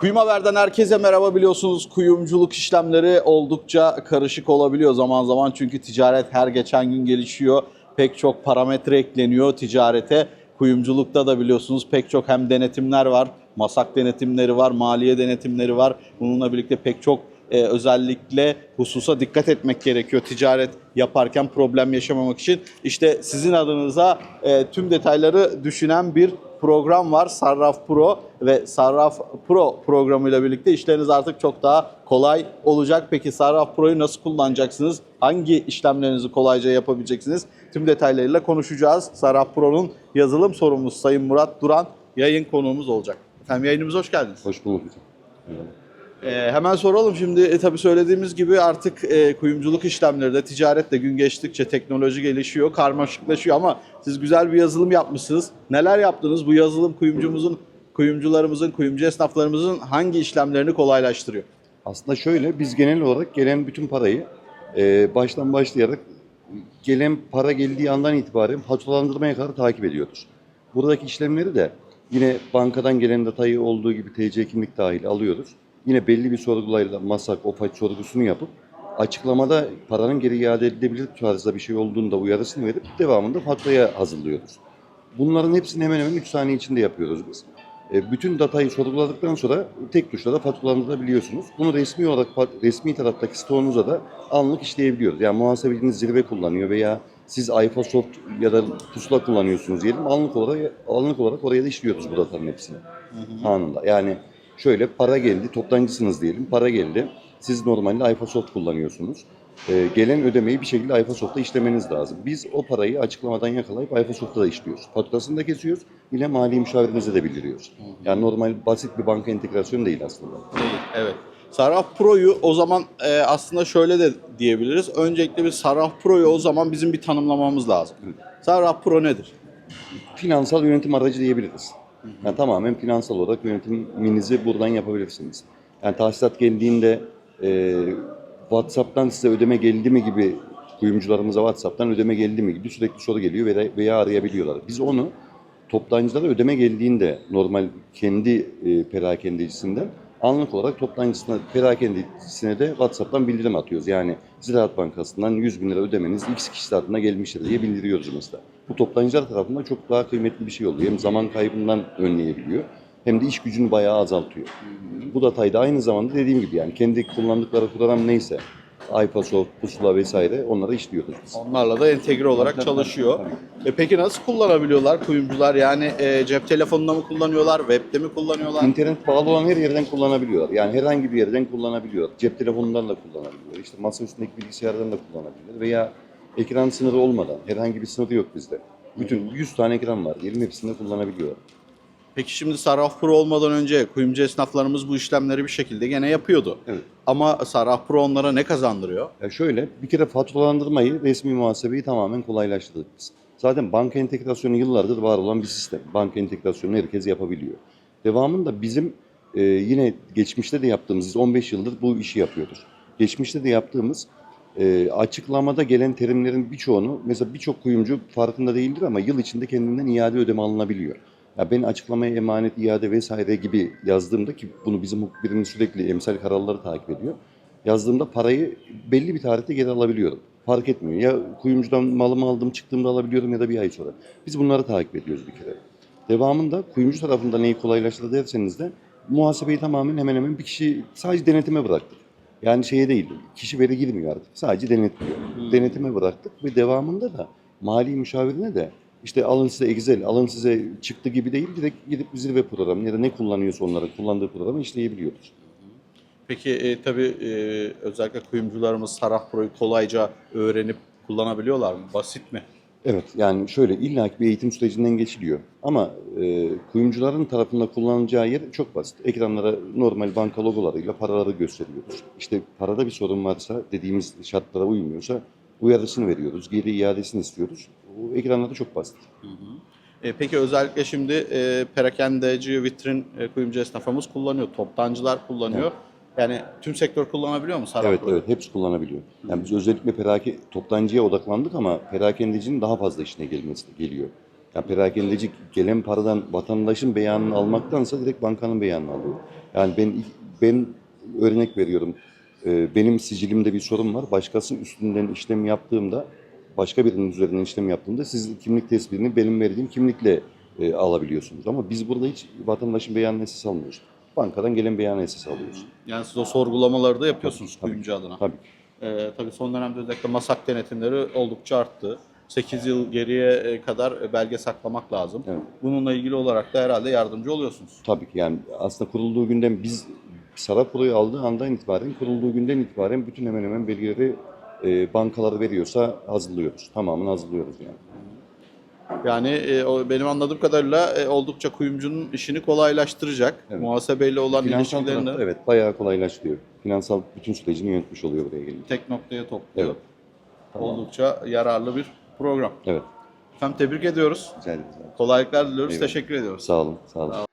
Kuyum Haber'den herkese merhaba biliyorsunuz kuyumculuk işlemleri oldukça karışık olabiliyor zaman zaman çünkü ticaret her geçen gün gelişiyor. Pek çok parametre ekleniyor ticarete. Kuyumculukta da biliyorsunuz pek çok hem denetimler var, masak denetimleri var, maliye denetimleri var. Bununla birlikte pek çok e, özellikle hususa dikkat etmek gerekiyor ticaret yaparken problem yaşamamak için. İşte sizin adınıza e, tüm detayları düşünen bir program var Sarraf Pro ve Sarraf Pro programıyla birlikte işleriniz artık çok daha kolay olacak. Peki Sarraf Pro'yu nasıl kullanacaksınız? Hangi işlemlerinizi kolayca yapabileceksiniz? Tüm detaylarıyla konuşacağız. Sarraf Pro'nun yazılım sorumlusu Sayın Murat Duran yayın konuğumuz olacak. Efendim yayınımıza hoş geldiniz. Hoş bulduk hocam. Ee, hemen soralım şimdi e, tabii söylediğimiz gibi artık e, kuyumculuk işlemleri de ticaret de gün geçtikçe teknoloji gelişiyor, karmaşıklaşıyor ama siz güzel bir yazılım yapmışsınız. Neler yaptınız? Bu yazılım kuyumcumuzun, kuyumcularımızın, kuyumcu esnaflarımızın hangi işlemlerini kolaylaştırıyor? Aslında şöyle, biz genel olarak gelen bütün parayı e, baştan başlayarak gelen para geldiği andan itibaren faturalandırmaya kadar takip ediyoruz. Buradaki işlemleri de yine bankadan gelen detayı olduğu gibi TC kimlik dahil alıyoruz. Yine belli bir sorgulayla masak, OFAC sorgusunu yapıp açıklamada paranın geri iade edilebilir tarzda bir şey olduğunda uyarısını verip devamında faturaya hazırlıyoruz. Bunların hepsini hemen hemen 3 saniye içinde yapıyoruz biz. E, bütün datayı sorguladıktan sonra tek tuşla da faturalandırabiliyorsunuz. Bunu resmi olarak resmi taraftaki stoğunuza da anlık işleyebiliyoruz. Yani muhasebeciniz zirve kullanıyor veya siz iPhosoft ya da pusula kullanıyorsunuz diyelim. Anlık olarak anlık olarak oraya da işliyoruz bu datanın hepsini. Anında. Yani şöyle para geldi, toptancısınız diyelim. Para geldi. Siz normalde iPhosoft kullanıyorsunuz. Ee, gelen ödemeyi bir şekilde iPhosoft'ta işlemeniz lazım. Biz o parayı açıklamadan yakalayıp iPhosoft'ta da işliyoruz. Faturasını da kesiyoruz. Yine mali müşavirinize de bildiriyoruz. Yani normal basit bir banka entegrasyonu değil aslında. Değil, evet. Sarraf Pro'yu o zaman e, aslında şöyle de diyebiliriz. Öncelikle bir Sarraf Pro'yu o zaman bizim bir tanımlamamız lazım. Sarraf Pro nedir? Finansal yönetim aracı diyebiliriz. Yani tamamen finansal olarak yönetiminizi buradan yapabilirsiniz. Yani tahsilat geldiğinde e, WhatsApp'tan size ödeme geldi mi gibi kuyumcularımıza WhatsApp'tan ödeme geldi mi gibi sürekli soru geliyor veya, veya arayabiliyorlar. Biz onu toptancılara ödeme geldiğinde normal kendi e, perakendecisinden anlık olarak toptancısına, perakendecisine de WhatsApp'tan bildirim atıyoruz. Yani Ziraat Bankası'ndan 100 bin lira ödemeniz X kişi adına gelmiştir diye bildiriyoruz mesela. Bu toptancılar tarafından çok daha kıymetli bir şey oluyor. Hem zaman kaybından önleyebiliyor hem de iş gücünü bayağı azaltıyor. Bu datayı da aynı zamanda dediğim gibi yani kendi kullandıkları program neyse iPasoft, Pusula vesaire onlara işliyoruz biz. Onlarla da entegre olarak Tabii, çalışıyor. tabii. E peki nasıl kullanabiliyorlar kuyumcular? Yani e, cep telefonunda mı kullanıyorlar, webde mi kullanıyorlar? İnternet bağlı olan her yerden kullanabiliyorlar. Yani herhangi bir yerden kullanabiliyorlar. Cep telefonundan da kullanabiliyor. İşte masa üstündeki bilgisayardan da kullanabilir. Veya ekran sınırı olmadan, herhangi bir sınırı yok bizde. Bütün 100 tane ekran var. Diyelim hepsini de kullanabiliyorlar. Peki şimdi Sarraf Pro olmadan önce kuyumcu esnaflarımız bu işlemleri bir şekilde gene yapıyordu. Evet. Ama Sarraf Pro onlara ne kazandırıyor? Ya şöyle, bir kere faturalandırmayı, resmi muhasebeyi tamamen kolaylaştırdık biz. Zaten banka entegrasyonu yıllardır var olan bir sistem. Banka entegrasyonu herkes yapabiliyor. Devamında bizim e, yine geçmişte de yaptığımız, biz 15 yıldır bu işi yapıyoruz. Geçmişte de yaptığımız e, açıklamada gelen terimlerin birçoğunu, mesela birçok kuyumcu farkında değildir ama yıl içinde kendinden iade ödeme alınabiliyor. Ya ben açıklamaya emanet, iade vesaire gibi yazdığımda ki bunu bizim hukuk sürekli emsal kararları takip ediyor. Yazdığımda parayı belli bir tarihte geri alabiliyorum. Fark etmiyor. Ya kuyumcudan malımı aldım çıktığımda alabiliyorum ya da bir ay sonra. Biz bunları takip ediyoruz bir kere. Devamında kuyumcu tarafında neyi kolaylaştırdı derseniz de muhasebeyi tamamen hemen hemen bir kişi sadece denetime bıraktık. Yani şeye değil, kişi veri girmiyor artık. Sadece denetliyor. Denetime bıraktık ve devamında da mali müşavirine de işte alın size Excel, alın size çıktı gibi değil, direkt gidip zirve programı ya da ne kullanıyorsa onların kullandığı programı işleyebiliyoruz. Peki e, tabii e, özellikle kuyumcularımız Sarraf Pro'yu kolayca öğrenip kullanabiliyorlar mı? Basit mi? Evet yani şöyle illaki bir eğitim sürecinden geçiliyor. Ama e, kuyumcuların tarafında kullanacağı yer çok basit. Ekranlara normal banka logolarıyla paraları gösteriyoruz. İşte parada bir sorun varsa dediğimiz şartlara uymuyorsa uyarısını veriyoruz. Geri iadesini istiyoruz. Bu ekranlarda çok basit. E, peki özellikle şimdi e, perakendeci, vitrin e, kuyumcu esnafımız kullanıyor. Toptancılar kullanıyor. Yani tüm sektör kullanabiliyor mu Sarraf Evet evet hepsi kullanabiliyor. Yani biz özellikle perake, toptancıya odaklandık ama perakendecinin daha fazla işine gelmesi geliyor. Yani perakendeci gelen paradan vatandaşın beyanını almaktansa direkt bankanın beyanını alıyor. Yani ben ben örnek veriyorum. Ee, benim sicilimde bir sorun var. Başkası üstünden işlem yaptığımda, başka birinin üzerinden işlem yaptığımda siz kimlik tespitini benim verdiğim kimlikle e, alabiliyorsunuz. Ama biz burada hiç vatandaşın beyanını esas almıyoruz. Bankadan gelen beyanı esas alıyoruz. Yani siz o sorgulamaları da yapıyorsunuz Tabii, kuyumcu adına. Tabii. Ee, tabii son dönemde özellikle masak denetimleri oldukça arttı. 8 yıl geriye e, kadar belge saklamak lazım. Evet. Bununla ilgili olarak da herhalde yardımcı oluyorsunuz. Tabii ki yani aslında kurulduğu günden biz Sarapro'yu aldığı andan itibaren kurulduğu günden itibaren bütün hemen hemen belgeleri e, bankalar veriyorsa hazırlıyoruz. Tamamını hazırlıyoruz yani. Yani e, o benim anladığım kadarıyla e, oldukça kuyumcunun işini kolaylaştıracak. Evet. Muhasebeyle olan Finansal ilişkilerini tarafta evet bayağı kolaylaştırıyor. Finansal bütün sürecini yönetmiş oluyor buraya gelince. tek noktaya topluyor. Evet. Oldukça yararlı bir program. Evet. Efendim tebrik ediyoruz. Güzel güzel. Kolaylıklar diliyoruz. Eyvallah. Teşekkür ediyoruz. Sağ olun. Sağ olun.